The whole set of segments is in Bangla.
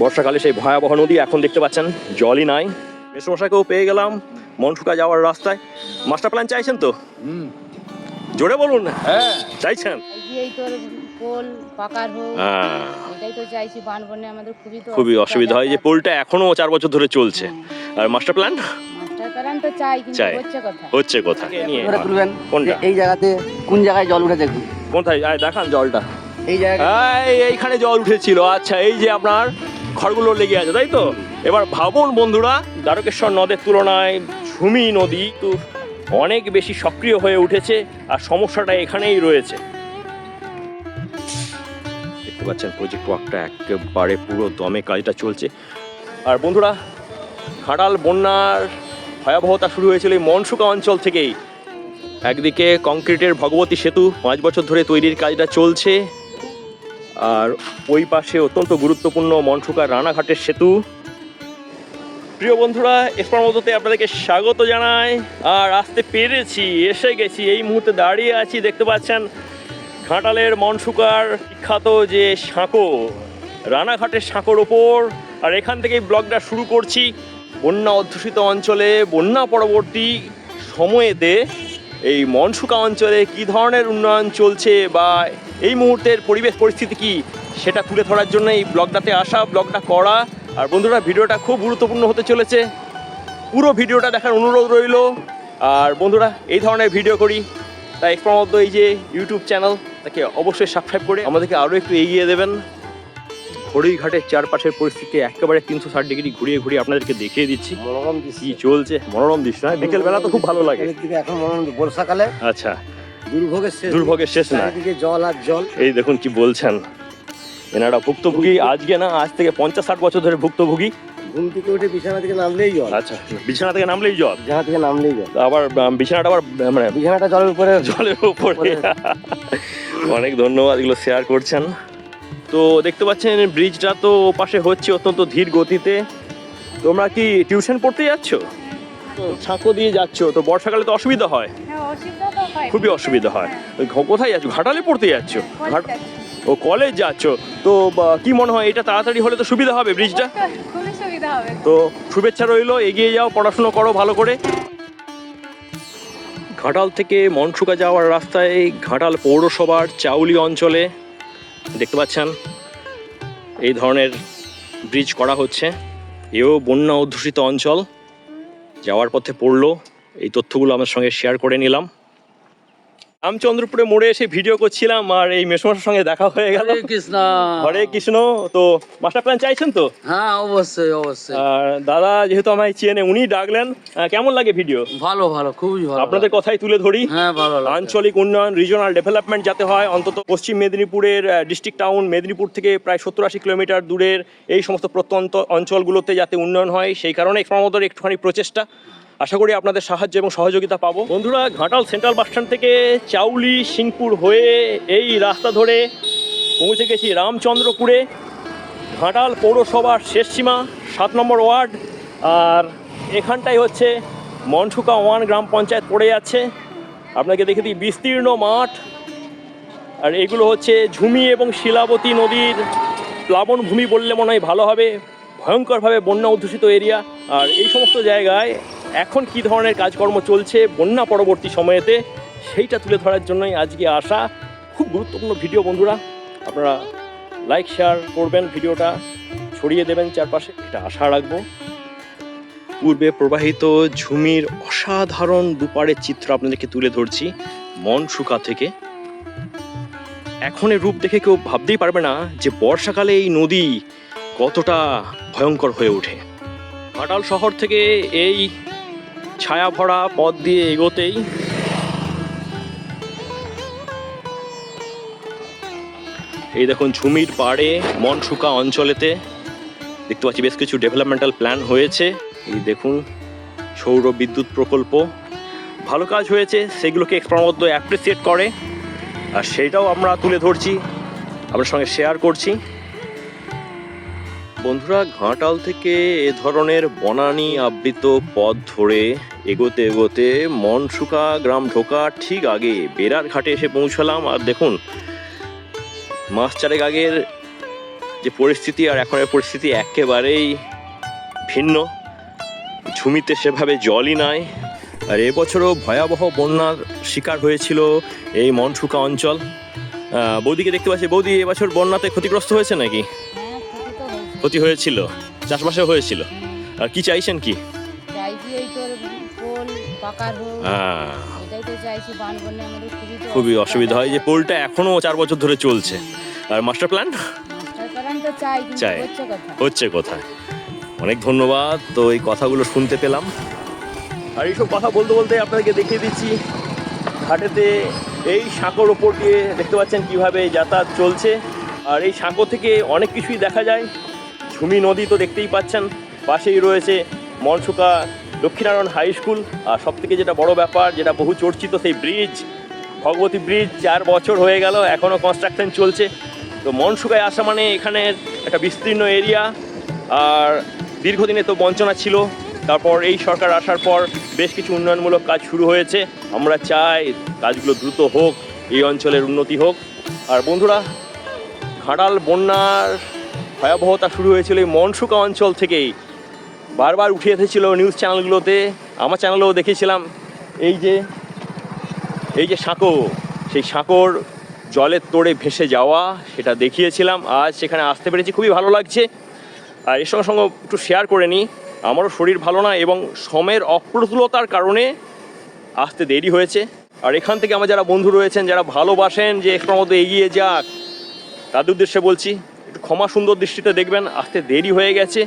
বর্ষাকালে সেই ভয়াবহ নদী এখন দেখতে পাচ্ছেন জলই নাই। মেসমশাকেও পেয়ে গেলাম মন মনসুকা যাওয়ার রাস্তায়। মাস্টার প্ল্যান চাইছেন তো? জোরে বলুন। হ্যাঁ। চাইছেন? এই যে এই তোর পোল পাকার হোক হ্যাঁ। খুবই অসুবিধা হয়। যে পোলটা এখনও চার বছর ধরে চলছে। আর মাস্টার প্ল্যান? মাস্টার প্ল্যান তো চাই হচ্ছে কথা। কোথায় নিয়ে? কোনটা? এই জায়গাতে কোন জায়গায় জল উঠে দেখুন কোথায় আয় দেখান জলটা। এই জায়গায় এই এইখানে জল উঠেছিল। আচ্ছা এই যে আপনার ঘরগুলো লেগে আছে, তাই তো? এবার ভাবুন বন্ধুরা, দ্বারকেশ্বর নদের তুলনায় ঝুমি নদী তো অনেক বেশি সক্রিয় হয়ে উঠেছে আর সমস্যাটা এখানেই রয়েছে। দেখতে পাচ্ছেন প্রজেক্ট ওয়ার্কটা একেবারে পুরো দমে কাজটা চলছে। আর বন্ধুরা ঘাটাল বন্যার ভয়াবহতা শুরু হয়েছিল এই মনসুকা অঞ্চল থেকেই। একদিকে কংক্রিটের ভগবতী সেতু পাঁচ বছর ধরে তৈরির কাজটা চলছে। আর ওই পাশে অত্যন্ত গুরুত্বপূর্ণ মনসুকার রানাঘাটের সেতু। প্রিয় বন্ধুরা এরপর মতোতে আপনাদেরকে স্বাগত জানাই। আর আসতে পেরেছি, এসে গেছি, এই মুহূর্তে দাঁড়িয়ে আছি, দেখতে পাচ্ছেন ঘাটালের মনসুকার বিখ্যাত যে সাঁকো, রানাঘাটের সাঁকোর ওপর। আর এখান থেকেই ব্লগটা শুরু করছি। বন্যা অধ্যুষিত অঞ্চলে, বন্যা পরবর্তী সময়েতে এই মনসুকা অঞ্চলে কী ধরনের উন্নয়ন চলছে বা এই মুহূর্তের পরিবেশ পরিস্থিতি কি সেটা তুলে ধরার জন্য এই ব্লগটাতে আসা ব্লগটা করা। আর বন্ধুরা ভিডিওটা খুব গুরুত্বপূর্ণ হতে চলেছে। পুরো ভিডিওটা দেখার অনুরোধ রইল। আর বন্ধুরা এই ধরনের ভিডিও করি। তাই মধ্যে এই যে ইউটিউব চ্যানেল তাকে অবশ্যই সাবস্ক্রাইব করে আমাদেরকে আরও একটু এগিয়ে দেবেন। ঘড়িঘাটের চারপাশের পরিস্থিতি একেবারে তিনশো ষাট ডিগ্রি ঘুরিয়ে ঘুরিয়ে আপনাদেরকে দেখিয়ে দিচ্ছি। মনোরম দৃশ্য। কি চলছে? মনোরম দৃশ্য হ্যাঁ? বিকেল বেলা তো খুব ভালো লাগে। এখন মনোরম বর্ষাকালে। আচ্ছা। দুর্ভোগের শেষ দুর্ভোগের শেষ না জল আর জল। এই দেখুন কি বলছেন। এনারা ভুক্তভোগী আজকে না আজ থেকে পঞ্চাশ ষাট বছর ধরে ভুক্তভোগী। ঘুম থেকে উঠে বিছানা থেকে নামলেই জল। আচ্ছা বিছানা থেকে নামলেই জল। বিছানা থেকে নামলেই জল। আবার বিছানাটা আবার মানে বিছানাটা জলের উপরে জলের উপরে। অনেক ধন্যবাদ এগুলো শেয়ার করছেন। তো দেখতে পাচ্ছেন ব্রিজটা তো পাশে হচ্ছে অত্যন্ত ধীর গতিতে। তোমরা কি টিউশন পড়তে যাচ্ছ? ছাঁকো দিয়ে যাচ্ছ তো বর্ষাকালে তো অসুবিধা হয়। হ্যাঁ হয়। খুবই অসুবিধা হয়। ওই কোথায় যাচ্ছ? ঘাটালে পড়তে যাচ্ছ? ও কলেজ যাচ্ছ? তো কি মনে হয় এটা তাড়াতাড়ি হলে তো সুবিধা হবে ব্রিজটা? তো শুভেচ্ছা রইল এগিয়ে যাও পড়াশুনো করো ভালো করে। ঘাটাল থেকে মনসুকা যাওয়ার রাস্তায় ঘাটাল পৌরসভার চাউলি অঞ্চলে দেখতে পাচ্ছেন এই ধরনের ব্রিজ করা হচ্ছে। এও বন্যা অধ্যুষিত অঞ্চল। যাওয়ার পথে পড়ল। এই তথ্যগুলো আমার সঙ্গে শেয়ার করে নিলাম। রামচন্দ্রপুরে মোড়ে এসে ভিডিও করছিলাম আর এই মেসমশার সঙ্গে দেখা হয়ে গেল। হরে কৃষ্ণ। হরে কৃষ্ণ। তো মাস্টার প্ল্যান চাইছেন তো? হ্যাঁ অবশ্যই অবশ্যই। আর দাদা যেহেতু আমায় চেনে উনি ডাকলেন। কেমন লাগে ভিডিও ভালো ভালো খুবই ভালো আপনাদের কথাই তুলে ধরি। হ্যাঁ ভালো। আঞ্চলিক উন্নয়ন রিজনাল ডেভেলপমেন্ট যাতে হয় অন্তত পশ্চিম মেদিনীপুরের ডিস্ট্রিক্ট টাউন মেদিনীপুর থেকে প্রায় সত্তর আশি কিলোমিটার দূরের এই সমস্ত প্রত্যন্ত অঞ্চলগুলোতে যাতে উন্নয়ন হয় সেই কারণে ক্রমদর একটুখানি প্রচেষ্টা। আশা করি আপনাদের সাহায্য এবং সহযোগিতা পাবো। বন্ধুরা, ঘাটাল সেন্ট্রাল বাসস্ট্যান্ড থেকে চাউলি, সিংপুর হয়ে এই রাস্তা ধরে পৌঁছে গেছি রামচন্দ্রপুরে। ঘাটাল পৌরসভার শেষ সীমা, সাত নম্বর ওয়ার্ড। আর এখানটাই হচ্ছে মনসুকা ওয়ান গ্রাম পঞ্চায়েত পড়ে যাচ্ছে। আপনাকে দেখে দিই, বিস্তীর্ণ মাঠ। আর এগুলো হচ্ছে ঝুমি এবং শিলাবতী নদীর প্লাবন ভূমি বললে মনে হয় ভালো হবে। ভয়ঙ্করভাবে বন্যা অধ্যুষিত এরিয়া। আর এই সমস্ত জায়গায় এখন কি ধরনের কাজকর্ম চলছে বন্যা পরবর্তী সময়েতে, সেইটা তুলে ধরার জন্যই আজকে আসা খুব গুরুত্বপূর্ণ ভিডিও বন্ধুরা। আপনারা লাইক শেয়ার করবেন ভিডিওটা, ছড়িয়ে দেবেন চারপাশে, এটা আশা রাখব। পূর্বে প্রবাহিত ঝুমির অসাধারণ দুপারের চিত্র আপনাদেরকে তুলে ধরছি মন মনসুকা থেকে। এখনের রূপ দেখে কেউ ভাবতেই পারবে না যে বর্ষাকালে এই নদী কতটা ভয়ঙ্কর হয়ে ওঠে। ঘাটাল শহর থেকে এই ছায়া ভরা পথ দিয়ে এগোতেই এই দেখুন ঝুমির পাড়ে মনসুকা অঞ্চলেতে দেখতে পাচ্ছি বেশ কিছু ডেভেলপমেন্টাল প্ল্যান হয়েছে। এই দেখুন সৌর বিদ্যুৎ প্রকল্প। ভালো কাজ হয়েছে, সেগুলোকে মধ্যে অ্যাপ্রিসিয়েট করে। আর সেইটাও আমরা তুলে ধরছি। আপনার সঙ্গে শেয়ার করছি। বন্ধুরা, ঘাটাল থেকে এ ধরনের বনানী আবৃত পথ ধরে এগোতে এগোতে মনসুকা গ্রাম ঢোকা, ঠিক আগে বেড়ার ঘাটে এসে পৌঁছালাম। আর দেখুন, মাস চারেক আগের যে পরিস্থিতি আর এখনের পরিস্থিতি একেবারেই ভিন্ন। ঝুমিতে সেভাবে জলই নাই। আর এবছরও ভয়াবহ বন্যার শিকার হয়েছিল এই মনসুকা অঞ্চল। বৌদিকে দেখতে পাচ্ছি। বৌদি এবছর বন্যাতে ক্ষতিগ্রস্ত হয়েছে নাকি? ক্ষতি হয়েছিল চাষবাসে হয়েছিল। আর কি চাইছেন কি? বন্যা আমাদের খুবই অসুবিধা। হয় যে পোলটা এখনও চার বছর ধরে চলছে। আর মাস্টার প্ল্যান? চাই হচ্ছে কথা হচ্ছে কোথায়? অনেক ধন্যবাদ তো এই কথাগুলো শুনতে পেলাম। আর এইসব কথা বলতে বলতে আপনাদেরকে দেখিয়ে দিচ্ছি ঘাটেতে এই সাঁকোর ওপর দিয়ে দেখতে পাচ্ছেন কীভাবে যাতায়াত চলছে। আর এই সাঁকো থেকে অনেক কিছুই দেখা যায়। ঝুমি নদী তো দেখতেই পাচ্ছেন। পাশেই রয়েছে মনসুকা দক্ষিণারায়ণ হাই স্কুল। আর সব থেকে যেটা বড় ব্যাপার, যেটা বহু চর্চিত সেই ব্রিজ, ভগবতী ব্রিজ চার বছর হয়ে গেল এখনও কনস্ট্রাকশন চলছে। তো মনসুকায় আসা মানে এখানে একটা বিস্তীর্ণ এরিয়া আর দীর্ঘদিনে তো বঞ্চনা ছিল। তারপর এই সরকার আসার পর বেশ কিছু উন্নয়নমূলক কাজ শুরু হয়েছে। আমরা চাই কাজগুলো দ্রুত হোক, এই অঞ্চলের উন্নতি হোক। আর বন্ধুরা, ঘাটাল, বন্যার ভয়াবহতা শুরু হয়েছিল এই মনসুকা অঞ্চল থেকেই। বারবার উঠে এসেছিল নিউজ চ্যানেলগুলোতে আমার চ্যানেলেও দেখেছিলাম। এই যে এই যে সাঁকো, সেই সাঁকোর জলের তোড়ে ভেসে যাওয়া, সেটা দেখিয়েছিলাম। আজ সেখানে আসতে পেরেছি, খুবই ভালো লাগছে। আর এর সঙ্গে সঙ্গে একটু শেয়ার করে নিই। আমারও শরীর ভালো না এবং সময়ের অপ্রতুলতার কারণে আসতে দেরি হয়েছে। আর এখান থেকে আমার যারা বন্ধু রয়েছেন, যারা ভালোবাসেন যে একটু মতো এগিয়ে যাক, তাদের উদ্দেশ্যে বলছি ক্ষমা সুন্দর দৃষ্টিতে দেখবেন, আসতে দেরি হয়ে গেছে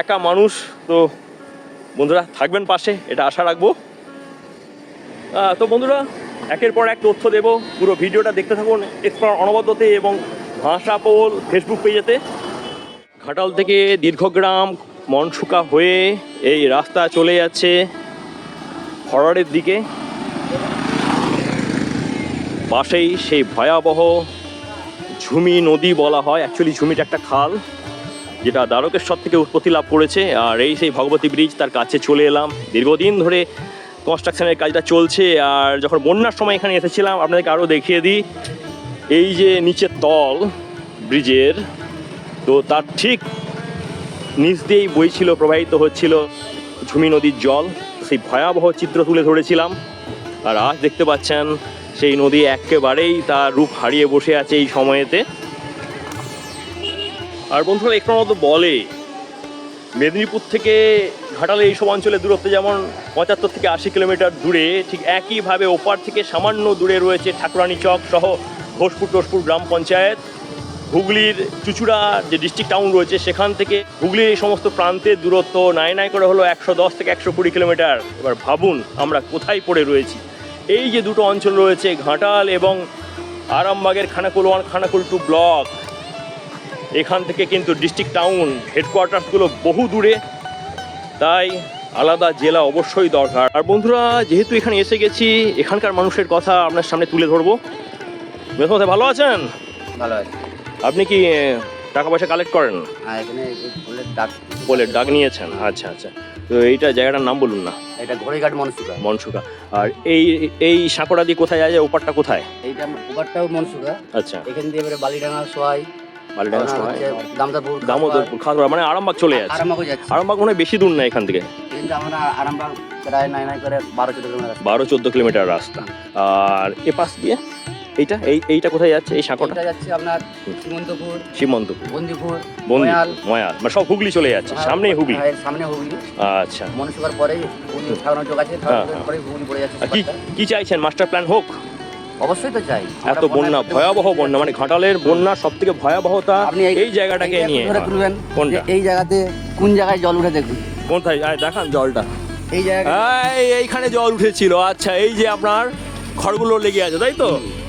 একা মানুষ, তো বন্ধুরা থাকবেন পাশে, এটা আশা রাখব। তো বন্ধুরা, একের পর এক তথ্য দেব, পুরো ভিডিওটা দেখতে থাকুন, এক্সপ্লোর অনবদ্যতে এবং ভাষা, পোল ফেসবুক পেজেতে। ঘাটাল থেকে দীর্ঘগ্রাম, মনসুকা হয়ে এই রাস্তা চলে যাচ্ছে হরড়ের দিকে। পাশেই সেই ভয়াবহ ঝুমি নদী বলা হয়। অ্যাকচুয়ালি ঝুমিটা একটা খাল, যেটা দ্বারকেশ্বর থেকে উৎপত্তি লাভ করেছে। আর এই সেই ভগবতী ব্রিজ তার কাছে চলে এলাম। দীর্ঘদিন ধরে কনস্ট্রাকশনের কাজটা চলছে। আর যখন বন্যার সময় এখানে এসেছিলাম, আপনাদেরকে আরও দেখিয়ে দিই। এই যে নিচের তল ব্রিজের তো তার ঠিক নিচ দিয়েই বইছিল প্রবাহিত হচ্ছিল ঝুমি নদীর জল। সেই ভয়াবহ চিত্র তুলে ধরেছিলাম। আর আজ দেখতে পাচ্ছেন সেই নদী একেবারেই তার রূপ হারিয়ে বসে আছে এই সময়েতে। আর বন্ধুরা একটু মতো বলে, মেদিনীপুর থেকে ঘাটালে এইসব অঞ্চলের দূরত্ব যেমন পঁচাত্তর থেকে আশি কিলোমিটার দূরে, ঠিক একইভাবে ওপার থেকে সামান্য দূরে রয়েছে ঠাকুরানী চক সহ ঘোষপুর টোসপুর গ্রাম পঞ্চায়েত। হুগলির চুচুড়া যে ডিস্ট্রিক্ট টাউন রয়েছে, সেখান থেকে হুগলির এই সমস্ত প্রান্তের দূরত্ব নাই নাই করে হলো একশো দশ থেকে একশো কুড়ি কিলোমিটার। এবার ভাবুন আমরা কোথায় পড়ে রয়েছি। এই যে দুটো অঞ্চল রয়েছে ঘাটাল এবং আরামবাগের Khanakul one Khanakul two block এখান থেকে কিন্তু ডিস্ট্রিক্ট টাউন হেডকোয়ার্টার্সগুলো বহু দূরে। তাই আলাদা জেলা অবশ্যই দরকার। আর বন্ধুরা যেহেতু এখানে এসে গেছি এখানকার মানুষের কথা আপনার সামনে তুলে ধরবো। মেসমতে ভালো আছেন? ভালো আছে। আপনি কি টাকা পয়সা কালেক্ট করেন? আর এখানে এই যে ফুলের ডাক বলে ডাক নিয়েছেন। আচ্ছা আচ্ছা। তো এইটা জায়গাটার নাম বলুন না। এটা ঘড়িঘাট মনসুকা মনসুকা আর এই এই সাঁকড়া দিয়ে কোথায় যায়? ওপারটা কোথায়? এইটা ওপারটাও মনসুকা আচ্ছা। এখান দিয়ে এবারে বালিডাঙ্গা সোয়াই বালিডাঙ্গা সময় দামদারপুর দামোদরপুর খাসপাড়া মানে আরামবাগ চলে যাচ্ছে। আরামবাগও যাচ্ছে। আরামবাগ মনে বেশি দূর না এখান থেকে। কিন্তু আমরা আরামবাগ প্রায় নাই নাই করে বারো চোদ্দ কিলোমিটার বারো চোদ্দ কিলোমিটার রাস্তা। আর এ পাশ দিয়ে? এইটা? এই এইটা কোথায় যাচ্ছে? এই সাঁকোটা? এটা যাচ্ছে আপনার সীমন্তপুর সীমন্তপুর। বন্দিপুর বন্দি ময়াল। ময়াল। মানে সব হুগলি চলে যাচ্ছে। সামনেই হুগলি। হ্যাঁ, সামনে হুগলি। আচ্ছা। মনসুকার হুগলি ঠাকুর চোখ আছে হ্যাঁ, পরেই হুগলি পড়ে যাচ্ছে আর কি। কি চাইছেন? মাস্টার প্ল্যান হোক? অবশ্যই তো চাই। এত বন্যা ভয়াবহ বন্যা। মানে ঘাটালের বন্যা সব থেকে ভয়াবহতা আপনি এই জায়গাটাকে এইটা নিয়ে। ধরে তুলবেন কোনটা? যে এই জায়গাতে কোন জায়গায় জল উঠে দেখুন। কোথায় আয় দেখান জলটা। এই জায়গা এই এইখানে জল উঠেছিল। আচ্ছা এই যে আপনার খড়গুলো লেগে আছে তাই তো?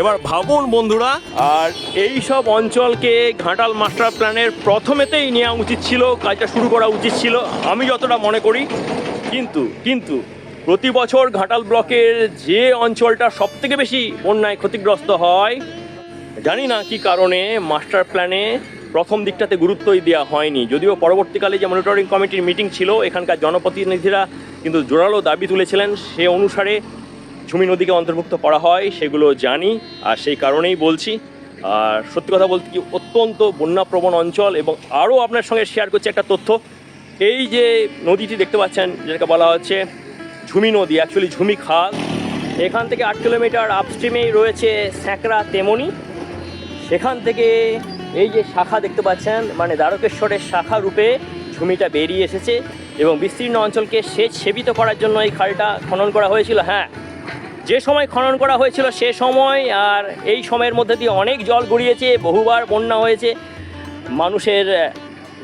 এবার ভাবুন বন্ধুরা, আর এই সব অঞ্চলকে ঘাটাল মাস্টার প্ল্যানের প্রথমেতেই নেওয়া উচিত ছিল, কাজটা শুরু করা উচিত ছিল, আমি যতটা মনে করি। কিন্তু কিন্তু প্রতি বছর ঘাটাল ব্লকের যে অঞ্চলটা সব থেকে বেশি বন্যায় ক্ষতিগ্রস্ত হয়, জানি না কি কারণে মাস্টার প্ল্যানে প্রথম দিকটাতে গুরুত্বই দেওয়া হয়নি। যদিও পরবর্তীকালে যে মনিটরিং কমিটির মিটিং ছিল, এখানকার জনপ্রতিনিধিরা কিন্তু জোরালো দাবি তুলেছিলেন, সে অনুসারে ঝুমি নদীকে অন্তর্ভুক্ত করা হয়, সেগুলো জানি আর সেই কারণেই বলছি। আর সত্যি কথা বলতে কি অত্যন্ত বন্যাপ্রবণ অঞ্চল এবং আরও আপনার সঙ্গে শেয়ার করছি একটা তথ্য। এই যে নদীটি দেখতে পাচ্ছেন, যেটাকে বলা হচ্ছে ঝুমি নদী অ্যাকচুয়ালি ঝুমি খাল। এখান থেকে আট কিলোমিটার আপস্ট্রিমেই রয়েছে স্যাঁকড়া তেমনি। সেখান থেকে এই যে শাখা দেখতে পাচ্ছেন মানে দ্বারকেশ্বরের শাখা রূপে ঝুমিটা বেরিয়ে এসেছে এবং বিস্তীর্ণ অঞ্চলকে সেচ সেবিত করার জন্য এই খালটা খনন করা হয়েছিল। হ্যাঁ যে সময় খনন করা হয়েছিল সে সময় আর এই সময়ের মধ্যে দিয়ে অনেক জল গড়িয়েছে, বহুবার বন্যা হয়েছে। মানুষের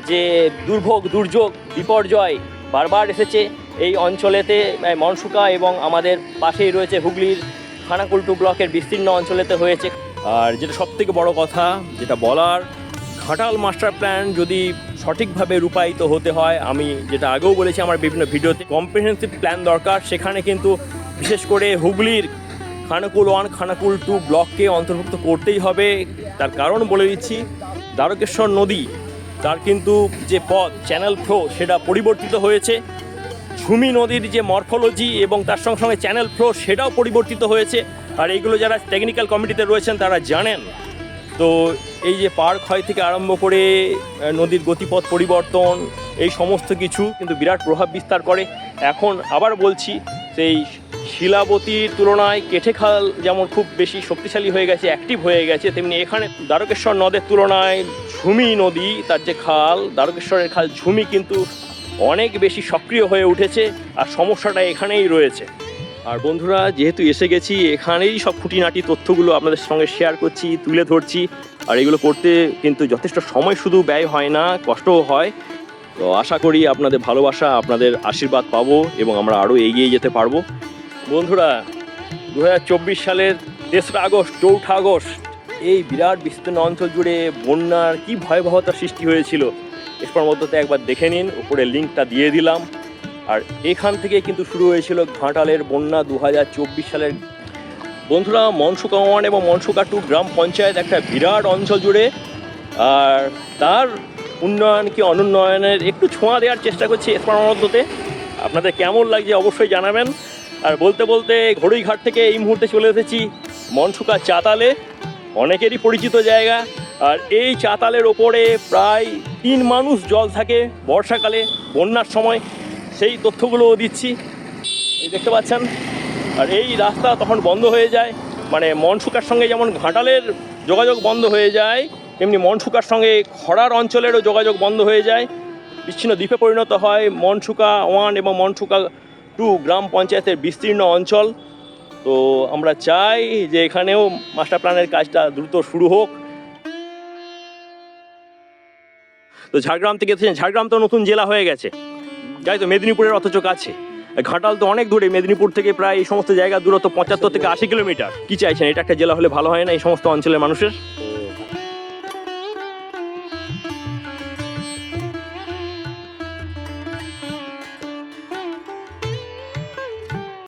যে দুর্ভোগ, দুর্যোগ, বিপর্যয় বারবার এসেছে এই অঞ্চলেতে মনসুকা এবং আমাদের পাশেই রয়েছে হুগলির খানাকুলটু ব্লকের বিস্তীর্ণ অঞ্চলেতে হয়েছে। আর যেটা সবথেকে বড় কথা, যেটা বলার, ঘাটাল মাস্টার প্ল্যান যদি সঠিকভাবে রূপায়িত হতে হয়, আমি যেটা আগেও বলেছি আমার বিভিন্ন ভিডিওতে, কম্প্রিহেন্সিভ প্ল্যান দরকার, সেখানে কিন্তু বিশেষ করে হুগলির খানাকুল ওয়ান, খানাকুল টু ব্লককে অন্তর্ভুক্ত করতেই হবে। তার কারণ বলে দিচ্ছি, দ্বারকেশ্বর নদী, তার কিন্তু যে পথ চ্যানেল ফ্লো সেটা পরিবর্তিত হয়েছে। ঝুমি নদীর যে মরফোলজি এবং তার সঙ্গে সঙ্গে চ্যানেল ফ্লো সেটাও পরিবর্তিত হয়েছে। আর এইগুলো যারা টেকনিক্যাল কমিটিতে রয়েছেন, তারা জানেন। তো এই যে পার হয় থেকে আরম্ভ করে নদীর গতিপথ পরিবর্তন, এই সমস্ত কিছু কিন্তু বিরাট প্রভাব বিস্তার করে। এখন আবার বলছি সেই শিলাবতীর তুলনায় কেঠেখাল যেমন খুব বেশি শক্তিশালী হয়ে গেছে অ্যাক্টিভ হয়ে গেছে, তেমনি এখানে দ্বারকেশ্বর নদের তুলনায় ঝুমি নদী, তার যে খাল, দ্বারকেশ্বরের খাল ঝুমি কিন্তু অনেক বেশি সক্রিয় হয়ে উঠেছে আর সমস্যাটা এখানেই রয়েছে। আর বন্ধুরা, যেহেতু এসে গেছি, এখানেই সব খুঁটিনাটি তথ্যগুলো আপনাদের সঙ্গে শেয়ার করছি, তুলে ধরছি। আর এগুলো করতে কিন্তু যথেষ্ট সময় শুধু ব্যয় হয় না, কষ্টও হয়। তো আশা করি আপনাদের ভালোবাসা, আপনাদের আশীর্বাদ পাবো এবং আমরা আরও এগিয়ে যেতে পারব। বন্ধুরা দু হাজার চব্বিশ সালের তেসরা আগস্ট, চৌঠা আগস্ট, এই বিরাট বিস্তীর্ণ অঞ্চল জুড়ে বন্যার কি ভয়াবহতা সৃষ্টি হয়েছিল এরপর মধ্যতে একবার দেখে নিন, উপরে লিঙ্কটা দিয়ে দিলাম। আর এখান থেকে কিন্তু শুরু হয়েছিল ঘাটালের বন্যা দু হাজার চব্বিশ সালের। বন্ধুরা মনসুকা এবং মনসুকা টু গ্রাম পঞ্চায়েত একটা বিরাট অঞ্চল জুড়ে, আর তার উন্নয়ন কি অনুন্নয়নের একটু ছোঁয়া দেওয়ার চেষ্টা করছি মধ্যতে আপনাদের কেমন লাগছে অবশ্যই জানাবেন। আর বলতে বলতে ঘড়ুইঘাট থেকে এই মুহূর্তে চলে এসেছি মনসুকা চাতালে, অনেকেরই পরিচিত জায়গা। আর এই চাতালের ওপরে প্রায় তিন মানুষ জল থাকে বর্ষাকালে, বন্যার সময়। সেই তথ্যগুলোও দিচ্ছি। এই দেখতে পাচ্ছেন? আর এই রাস্তা তখন বন্ধ হয়ে যায়। মানে মনসুকার সঙ্গে যেমন ঘাটালের যোগাযোগ বন্ধ হয়ে যায় তেমনি মনসুকার সঙ্গে খরার অঞ্চলেরও যোগাযোগ বন্ধ হয়ে যায়। বিচ্ছিন্ন দ্বীপে পরিণত হয় মনসুকা ওয়ান এবং মনসুকা টু গ্রাম পঞ্চায়েতের বিস্তীর্ণ অঞ্চল। তো আমরা চাই যে এখানেও মাস্টার প্ল্যানের কাজটা দ্রুত শুরু হোক। তো ঝাড়গ্রাম থেকে ঝাড়গ্রাম তো নতুন জেলা হয়ে গেছে। যাই তো মেদিনীপুরের অথচ কাছে। ঘাটাল তো অনেক দূরে। মেদিনীপুর থেকে প্রায় এই সমস্ত জায়গা দূরত্ব পঁচাত্তর থেকে আশি কিলোমিটার। কি চাইছেন? এটা একটা জেলা হলে ভালো হয় না এই সমস্ত অঞ্চলের মানুষের?